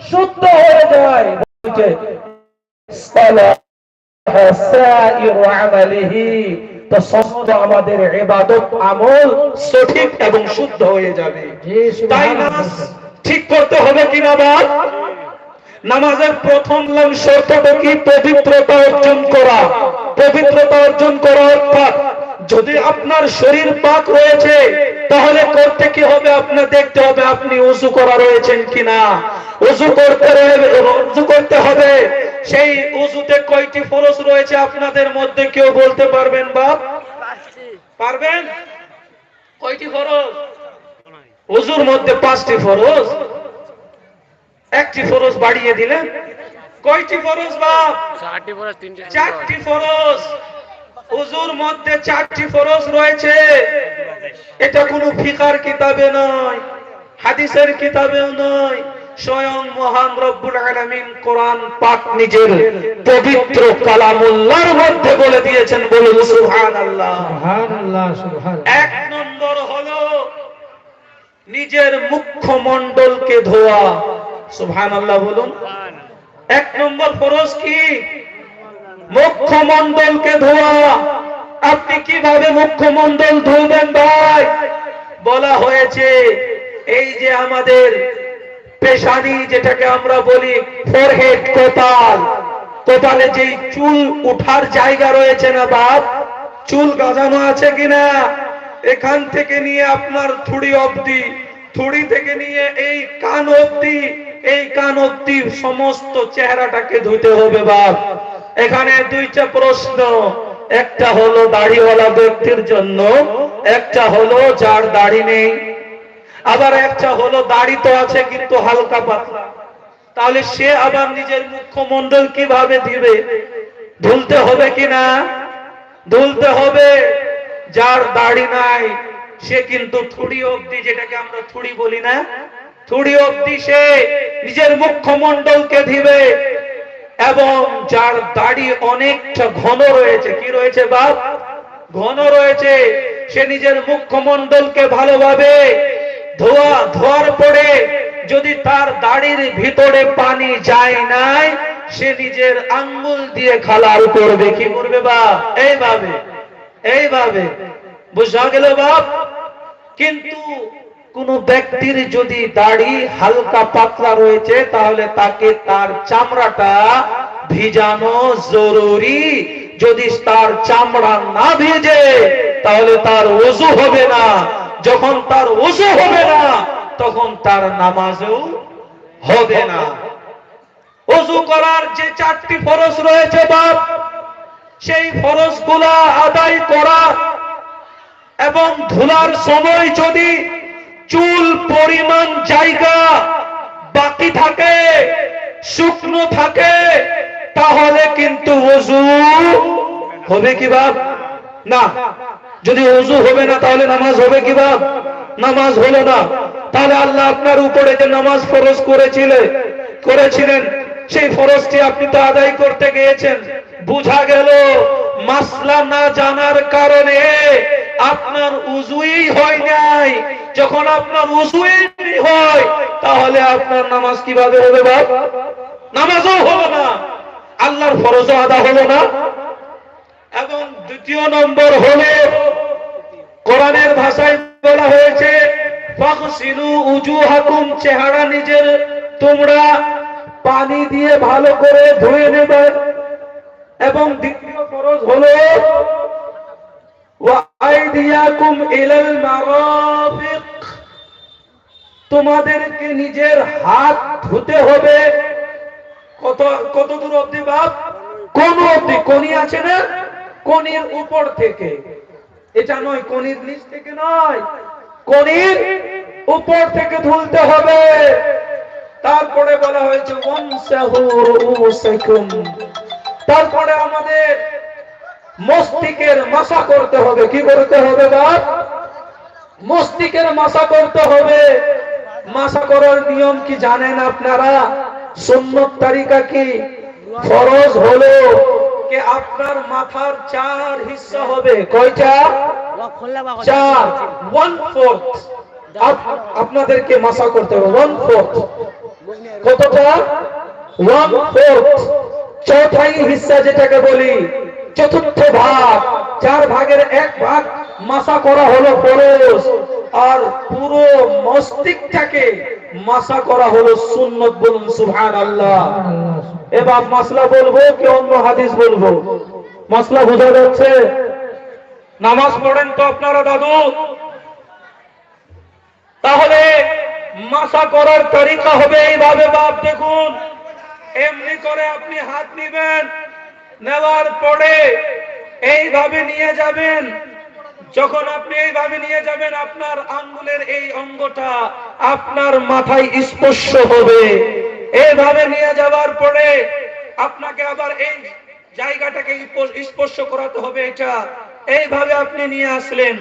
শুদ্ধ হয়ে যায়। বলছে, তো সমস্ত আমাদের ইবাদত আমল সঠিক এবং শুদ্ধ হয়ে যাবে। তাই নামাজ ঠিক করতে হবে কিনা বাদ নামাজের প্রথম লাইন শর্ত কি? পবিত্রতা অর্জন করা। পবিত্রতা অর্জন করা অর্থাৎ যদি আপনার শরীর পাক রয়েছে তাহলে করতে কি হবে? আপনার দেখতে হবে আপনি উজু করা রয়েছেন কিনা। উজু করতে উজু করতে হবে। সেই উজুতে কয়টি ফরজ রয়েছে আপনাদের মধ্যে কেউ বলতে পারবেন বাপ? পারবেন? কয়টি ফরজ? উজুর মধ্যে পাঁচটি ফরজ। একটি ফরজ বাড়িয়ে দিলেন। কয়টি ফরজ বাপ? চারটি পরে তিনটে চারটি ফরজ। উজুর মধ্যে চারটি ফরজ রয়েছে। এটা কোনো ফিকার কিতাবে নয় হাদিসের কিতাবেও নয়। স্বয়ং মহান রব্বুল আলামিন কোরআন পাক নিজের পবিত্র কালামুল্লাহর মধ্যে বলে দিয়েছেন বলুন সুবহানাল্লাহ। সুবহানাল্লাহ, সুবহানাল্লাহ। এক নম্বর হলো নিজের মুখ্যমণ্ডলকে ধোয়া। সুবহানাল্লাহ বলুন। এক নম্বর ফরজ কি? মুখ্যমণ্ডলকে ধোয়া। আপনি কীভাবে মুখ্যমণ্ডল ধুবেন ভাই? বলা হয়েছে এই যে আমাদের পেশানি যেটাকে আমরা বলি ফোরহেড কোপাল কোপালে যেই চুল উঠার জায়গা রয়েছে না বাপ? চুল গাজানো আছে কিনা? এখান থেকে নিয়ে আপনার থুড়ি অবধি, থুড়ি থেকে নিয়ে এই কান অবধি, এই কান অবধি সমস্ত চেহারাটাকে ধুতে হবে বাপ। এখানে দুইটা প্রশ্ন। একটা হলো দাড়িওয়ালা ব্যক্তির জন্য, একটা হলো যার দাড়ি নেই। আবার একটা হলো দাড়ি তো আছে কিন্তু হালকা পাতলা। তাহলে সে আবার নিজের মুখ্যমণ্ডল কীভাবে দিবে? ধুলতে হবে কিনা? ধুলতে হবে। যার দাড়ি নাই, সে কিন্তু থুড়ি অবধি যেটাকে আমরা থুড়ি বলি না, থুড়ি অবধি সে নিজের মুখ্যমণ্ডলকে দিবে। এবং যার দাড়ি অনেকটা ঘন রয়েছে, কি রয়েছে বাপ? ঘন রয়েছে। সে নিজের মুখ্যমণ্ডলকে ভালোভাবে ধোয়া ধোয়ার পরে যদি তার দাড়ির ভিতরে পানি যায় নাই, সে নিজের আঙ্গুল দিয়ে খালার করবে। কি করবে বাপ? এইভাবে এইভাবে। বুঝা গেল বাপ? কিন্তু কোন ব্যক্তির যদি দাড়ি হালকা পাতলা রয়েছে, তাহলে তাকে তার চামড়াটা ভিজানো জরুরি। যদি তার চামড়া না ভিজে, তাহলে তার ওজু হবে না। যখন তার ওজু হবে না, তখন তার নামাজও হবে না। ওজু করার যে চারটি ফরজ রয়েছে বাপ, সেই ফরজগুলা আদায় করা এবং ধুলার সময় যদি চুল পরিমাণ জায়গা বাকি থাকে, শুকনো থাকে, তাহলে কিন্তু ওজু হবে কি বাপ? না। যদি ওজু হবে না, তাহলে নামাজ হবে কি বাপ? নামাজ হলো না। তাহলে আল্লাহ আপনার উপরে যে নামাজ ফরজ করেছিলেন করেছিলেন, সেই ফরজটি আপনি তো আদায় করতে গিয়েছেন। বুঝা গেল, মাসলা না জানার কারণে আপনার উজুই হয় নাই। যখন আপনার উজুই হয়, তাহলে আপনার নামাজ কীভাবে হবে বাপ? নামাজও হলো না। আল্লাহর ফরজও আদা হলো না। এবং দ্বিতীয় নম্বর হলো কোরআনের ভাষায় বলা হয়েছে চেহারা নিজের, তোমরা পানি দিয়ে ভালো করে ধুয়ে নেবে। এবং দ্বিতীয় ফরজ হলো তোমাদেরকে নিজের হাত ধুতে হবে। কত কত দূর অবধি বাপ? কোন অবধি, কোনি আছে না? কোনির উপর থেকে। এটা নয়, কোনির নিচ থেকে নয়। কোনির উপর থেকে ধুলতে হবে। তারপরে বলা হয়েছে তারপরে আমাদের মস্তিকের মাসা করতে হবে। কি করতে হবে, বাপ? মস্তিকের মাসা করতে হবে। মাসা করার নিয়ম কি জানেন আপনারা? সুন্নত তারিকা কি? ফরজ হলো। যে আপনার মাথার চার হিস্সা হবে। কয়টা? চার। ওয়ান ফোর্থ আপনাদেরকে মাসা করতে হবে। ওয়ান ফোর্থ কতটা? ওয়ান ফোর্থ চৌথাই হিস্সা যেটাকে বলি, চতুর্থ ভাগ। চার ভাগের এক ভাগ মাসা করা হলো ফরজ আর পুরো মস্তিষ্কটাকে মাসা করা হলো সুন্নত বলুন সুবহান আল্লাহ এবার মাসলা বলব কি অন্য হাদিস বলব? মাসলা বোঝা যাচ্ছে? নামাজ পড়েন তো আপনারা, দাদু? তাহলে মাসা করার তরিকা হবে এইভাবে, বাপ দেখুন। এমনি করে আপনি হাত নিবেন, নেওয়ার পরে এইভাবে নিয়ে যাবেন। যখন আপনি এইভাবে নিয়ে যাবেন, আপনার আঙ্গুলের এই অঙ্গটা আপনার মাথায় স্পর্শ হবে। এইভাবে নিয়ে যাওয়ার পরে আপনাকে আবার এই জায়গাটাকে স্পর্শ করাতে হবে এটা। এইভাবে আপনি নিয়ে আসলেন।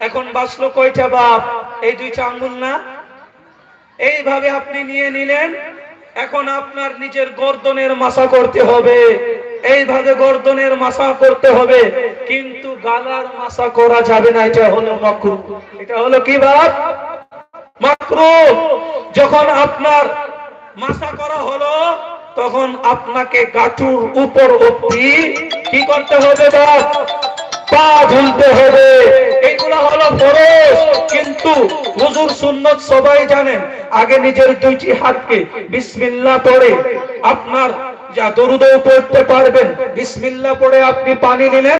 এখন বাঁচলো কয়টা বাপ? এই দুইটা আঙ্গুল না? এইভাবে আপনি নিয়ে নিলেন। এখন আপনার নিজের গর্দনের মাসা করতে হবে। এইভাবে গর্দনের মাসা করতে হবে, কিন্তু গালার মাসা করা যাবে না, এটা হলো মাকরু। এটা হলো কি বাপ? মাকরু। যখন আপনার মাসা করা হলো, তখন আপনাকে গাঠুর উপর অব্দি কি করতে হবে বাপ? পা হবে। হলো ফরজ, কিন্তু হুজুর সুন্নত সবাই জানেন, আগে নিজের দুইটি হাতকে বিসমিল্লাহ পড়ে, আপনার যা দরুদও পড়তে পারবেন। বিসমিল্লা পড়ে আপনি পানি নিলেন।